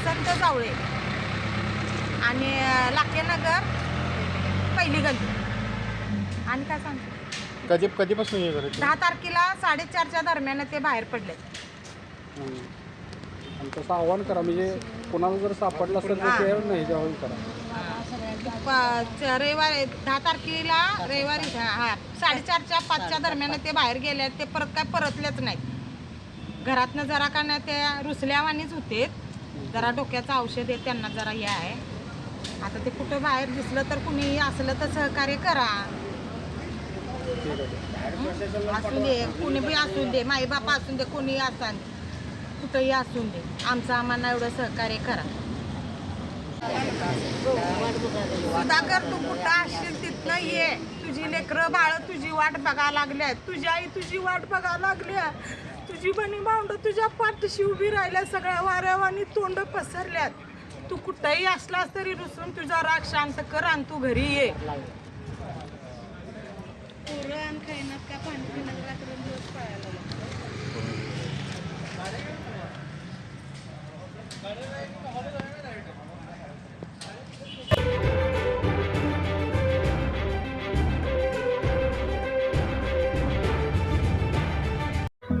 वसंत जावळे. आणि लाकेनगर पहिली गल्ली. आणि काय सांगतो कधी कधीपासून हे दहा तारखेला साडेचारच्या दरम्यान ते बाहेर पडले. आणि तसं आव्हान करा म्हणजे कोणाला जर सापडलं असेल तर ते नाही जेवण करा. च- रविवारी दहा तारखेला रविवारी हा साडेचारच्या पाचच्या दरम्यान ते बाहेर गेले ते परत काय परतलेच नाहीत. घरातनं जरा का नाही त्या रुसल्यावानीच होते. जरा डोक्याचं औषध आहे त्यांना जरा हे आहे. आता ते कुठं बाहेर दिसलं तर कुणी असलं तर सहकार्य करा. असून असू दे कुणी बी असू दे माई बापा असू दे कोणी असा कुठंही असू दे आमचं आम्हाला एवढं सहकार्य करा. सुधाकर तू कुठं असशील तिथनं ये. तुझी लेकरं बाळ तुझी वाट बघा लागल्या तुझी आई तुझी वाट बघा लागल्या. तुझी बनी भावंड तुझ्या पाठीशी उभी राहिल्या सगळ्या वाऱ्यावानी तोंड पसरल्यात. तू कुठंही असलास तरी रुसून तुझा राग शांत कर आणि तू घरी ये. पोरं आणि खाईनात का